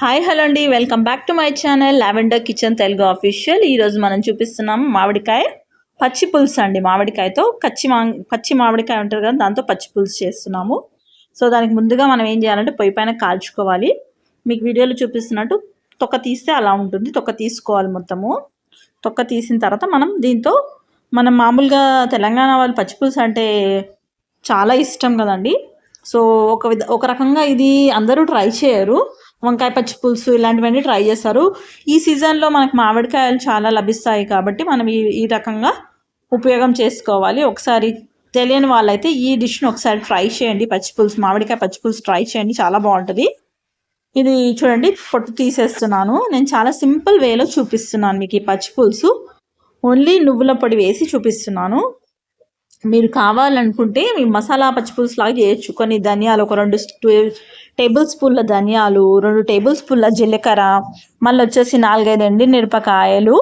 Hi hello అండి. Welcome back to my channel lavender kitchen Telugu official. ఈరోజు మనం చూపిస్తున్నాం మామిడికాయ పచ్చి పులుసు అండి. మామిడికాయతో కచ్చి మా పచ్చి మామిడికాయ ఉంటుంది కదా దాంతో పచ్చి పులుసు చేస్తున్నాము. సో దానికి ముందుగా మనం ఏం చేయాలంటే పొయ్యి పైన కాల్చుకోవాలి. మీకు వీడియోలో చూపిస్తున్నట్టు తొక్క తీస్తే అలా ఉంటుంది. తొక్క తీసుకోవాలి మొత్తము. తొక్క తీసిన తర్వాత మనం దీంతో మనం మామూలుగా తెలంగాణ వాళ్ళు పచ్చి పులుసు అంటే చాలా ఇష్టం కదండి. సో ఒక విధ ఒక రకంగా ఇది అందరూ ట్రై చేయరు. వంకాయ పచ్చి పులుసు ఇలాంటివన్నీ ట్రై చేస్తారు. ఈ సీజన్లో మనకు మామిడికాయలు చాలా లభిస్తాయి కాబట్టి మనం ఈ ఈ రకంగా ఉపయోగం చేసుకోవాలి. ఒకసారి తెలియని వాళ్ళైతే ఈ డిష్ని ఒకసారి ట్రై చేయండి. పచ్చి పులుసు మామిడికాయ పచ్చి పులుసు ట్రై చేయండి. చాలా బాగుంటుంది. ఇది చూడండి పొట్టు తీసేస్తున్నాను. నేను చాలా సింపుల్ వేలో చూపిస్తున్నాను మీకు ఈ పచ్చి పులుసు. ఓన్లీ నువ్వుల పొడి వేసి చూపిస్తున్నాను. మీరు కావాలనుకుంటే మీ మసాలా పచ్చిపులుసు లాగా చేయొచ్చు. కొన్ని ధనియాలు ఒక రెండు టేబుల్ స్పూన్ల ధనియాలు రెండు టేబుల్ స్పూన్ల జీలకర్ర మళ్ళీ వచ్చేసి నాలుగైదు ఎండి మిరపకాయలు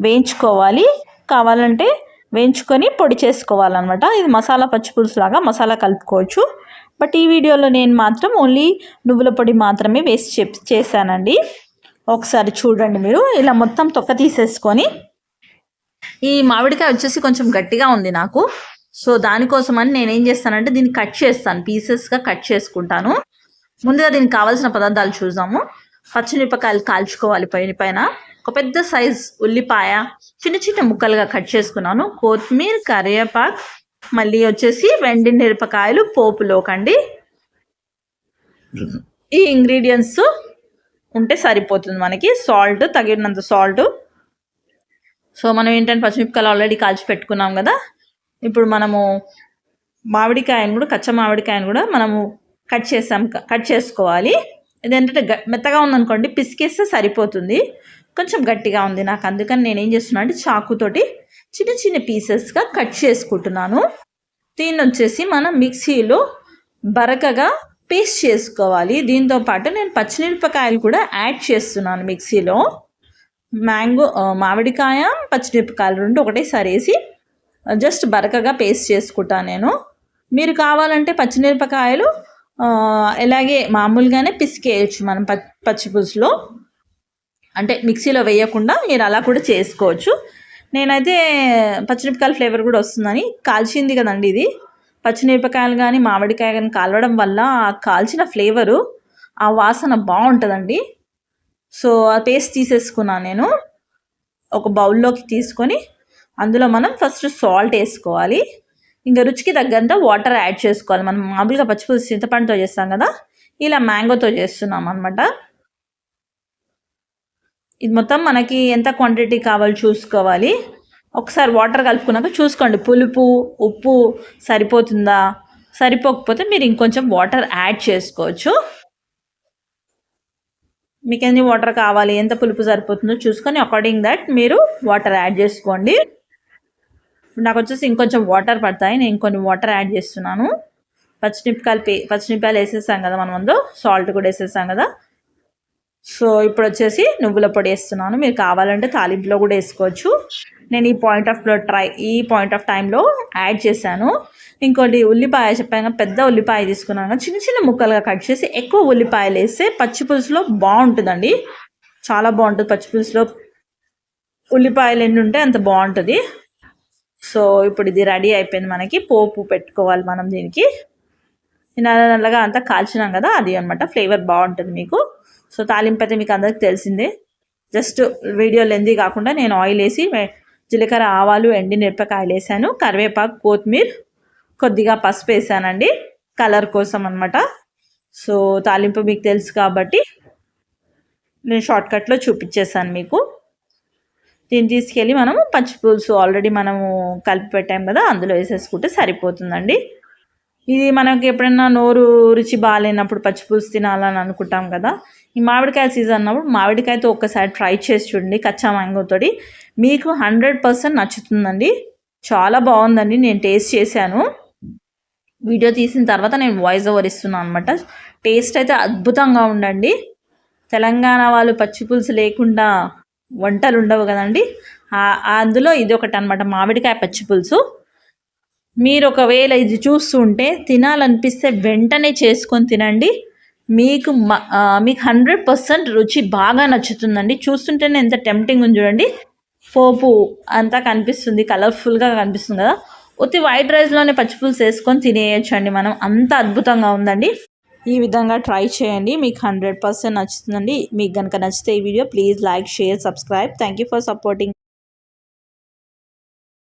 వేయించుకోవాలి. కావాలంటే వేయించుకొని పొడి చేసుకోవాలన్నమాట. ఇది మసాలా పచ్చిపులుసు లాగా మసాలా కలుపుకోవచ్చు. బట్ ఈ వీడియోలో నేను మాత్రం ఓన్లీ నువ్వుల పొడి మాత్రమే వేసి చేశానండి. ఒకసారి చూడండి మీరు. ఇలా మొత్తం తొక్క తీసేసుకొని ఈ మామిడికాయ వచ్చేసి కొంచెం గట్టిగా ఉంది నాకు. సో దానికోసమని నేను ఏం చేస్తానంటే దీన్ని కట్ చేస్తాను పీసెస్గా కట్ చేసుకుంటాను. ముందుగా దీనికి కావాల్సిన పదార్థాలు చూద్దాము. పచ్చిమిరపకాయలు కాల్చుకోవాలి పైన పైన. ఒక పెద్ద సైజ్ ఉల్లిపాయ చిన్న చిన్న ముక్కలుగా కట్ చేసుకున్నాను. కొత్తిమీర కరివేపాకు మళ్ళీ వచ్చేసి వెండి మిరపకాయలు పోపులోకండి ఈ ఇంగ్రీడియంట్స్ ఉంటే సరిపోతుంది మనకి. సాల్ట్ తగినంత సాల్ట్. సో మనం ఏంటంటే పచ్చిమిరపకాయలు ఆల్రెడీ కాల్చి పెట్టుకున్నాం కదా. ఇప్పుడు మనము మామిడికాయను కూడా కచ్చ మామిడికాయను కూడా మనము కట్ చేసాం కట్ చేసుకోవాలి. ఇదేంటంటే గ మెత్తగా ఉందనుకోండి పిసికేస్తే సరిపోతుంది. కొంచెం గట్టిగా ఉంది నాకు అందుకని నేను ఏం అంటే చాకుతోటి చిన్న చిన్న పీసెస్గా కట్ చేసుకుంటున్నాను. దీన్ని వచ్చేసి మనం మిక్సీలో బరకగా పేస్ట్ చేసుకోవాలి. దీంతో పాటు నేను పచ్చిమిరపకాయలు కూడా యాడ్ చేస్తున్నాను మిక్సీలో. మ్యాంగో మామిడికాయ పచ్చిమిరపకాయలు రెండు ఒకటేసారి వేసి జస్ట్ బరకగా పేస్ట్ చేసుకుంటాను నేను. మీరు కావాలంటే పచ్చిమిరపకాయలు ఇలాగే మామూలుగానే పిసికేయచ్చు మనం పచ్చి పులుసులో. అంటే మిక్సీలో వేయకుండా మీరు అలా కూడా చేసుకోవచ్చు. నేనైతే పచ్చిమిరపకాయల ఫ్లేవర్ కూడా వస్తుందని కాల్చింది కదండి ఇది. పచ్చిమిరపకాయలు కానీ మామిడికాయ కానీ కాలవడం వల్ల కాల్చిన ఫ్లేవరు ఆ వాసన బాగుంటుందండి. సో ఆ పేస్ట్ తీసేసుకున్నాను నేను. ఒక బౌల్లోకి తీసుకొని అందులో మనం ఫస్ట్ సాల్ట్ వేసుకోవాలి. ఇంకా రుచికి తగ్గంత వాటర్ యాడ్ చేసుకోవాలి. మనం మామూలుగా పచ్చిపులుసు చింతపండుతో చేస్తాం కదా ఇలా మ్యాంగోతో చేస్తున్నాం అనమాట ఇది మొత్తం మనకి ఎంత క్వాంటిటీ కావాలో చూసుకోవాలి. ఒకసారి వాటర్ కలుపుకున్నాక చూసుకోండి. పులుపు ఉప్పు సరిపోతుందా? సరిపోకపోతే మీరు ఇంకొంచెం వాటర్ యాడ్ చేసుకోవచ్చు. మీకు ఎన్ని వాటర్ కావాలి ఎంత పులుపు సరిపోతుందో చూసుకొని అకార్డింగ్ దట్ మీరు వాటర్ యాడ్ చేసుకోండి. నాకు వచ్చేసి ఇంకొంచెం వాటర్ పడతాయి నేను కొన్ని వాటర్ యాడ్ చేస్తున్నాను. పచ్చిమిరపకాయలు పే పచ్చిమిరపకాయలు వేసేసాం కదా మనం అందులో సాల్ట్ కూడా వేసేసాం కదా. సో ఇప్పుడు వచ్చేసి నువ్వుల పొడి వేస్తున్నాను. మీరు కావాలంటే తాలింపులో కూడా వేసుకోవచ్చు. నేను ఈ పాయింట్ ఆఫ్లో ట్రై ఈ పాయింట్ ఆఫ్ టైంలో యాడ్ చేశాను. ఇంకోటి ఉల్లిపాయ చెప్పాను పెద్ద ఉల్లిపాయ తీసుకున్నాను. చిన్న చిన్న ముక్కలుగా కట్ చేసి ఎక్కువ ఉల్లిపాయలు వేస్తే పచ్చి పులుసులో బాగుంటుందండి. చాలా బాగుంటుంది పచ్చి పులుసులో. ఉల్లిపాయలు ఎన్ని ఉంటే అంత బాగుంటుంది. సో ఇప్పుడు ఇది రెడీ అయిపోయింది మనకి. పోపు పెట్టుకోవాలి మనం దీనికి. నల్ల నల్లగా అంతా కాల్చినాం కదా అది అనమాట ఫ్లేవర్ బాగుంటుంది మీకు. సో తాలింపు అయితే మీకు అందరికి తెలిసిందే. జస్ట్ వీడియో లెందీ కాకుండా నేను ఆయిల్ వేసి జీలకర్ర ఆవాలు ఎండి మిరపకాయలు వేసాను. కరివేపాకు కొత్తిమీర కొద్దిగా పసుపు వేసానండి. కలర్ కోసం అనమాట సో తాలింపు మీకు తెలుసు కాబట్టి నేను షార్ట్కట్లో చూపించేసాను మీకు. దీన్ని తీసుకెళ్ళి మనము పచ్చి పులుసు ఆల్రెడీ మనము కలిపి పెట్టాం కదా అందులో వేసేసుకుంటే సరిపోతుందండి. ఇది మనకి ఎప్పుడైనా నోరు రుచి బాగాలేనప్పుడు పచ్చి పులుసు తినాలని అనుకుంటాం కదా. ఈ మామిడికాయ సీజన్ అన్నప్పుడు మామిడికాయతో ఒక్కసారి ట్రై చేసి చూడండి కచ్చా మ్యాంగోతోటి. మీకు హండ్రెడ్ పర్సెంట్ నచ్చుతుందండి. చాలా బాగుందండి. నేను టేస్ట్ చేశాను. వీడియో తీసిన తర్వాత నేను వాయిస్ ఓవర్ ఇస్తున్నాను అనమాట టేస్ట్ అయితే అద్భుతంగా ఉండండి తెలంగాణ వాళ్ళు పచ్చి పులుసు లేకుండా వంటలు ఉండవు కదండి. అందులో ఇది ఒకటి అనమాట మామిడికాయ పచ్చి పులుసు. మీరు ఒకవేళ ఇది చూస్తుంటే తినాలనిపిస్తే వెంటనే చేసుకొని తినండి. మీకు మీకు హండ్రెడ్ పర్సెంట్ రుచి బాగా నచ్చుతుందండి. చూస్తుంటేనే ఎంత టెంప్టింగ్ ఉంది చూడండి. పోపు అంతా కనిపిస్తుంది కలర్ఫుల్గా కనిపిస్తుంది కదా. ఉత్తి వైట్ రైస్లోనే పచ్చిపులుసు వేసుకొని తినేయచ్చు అండి మనం. అంత అద్భుతంగా ఉందండి. ఈ విధంగా ట్రై చేయండి. మీకు హండ్రెడ్ పర్సెంట్ నచ్చుతుందండి. మీకు కనుక నచ్చితే ఈ video please like share subscribe thank you for supporting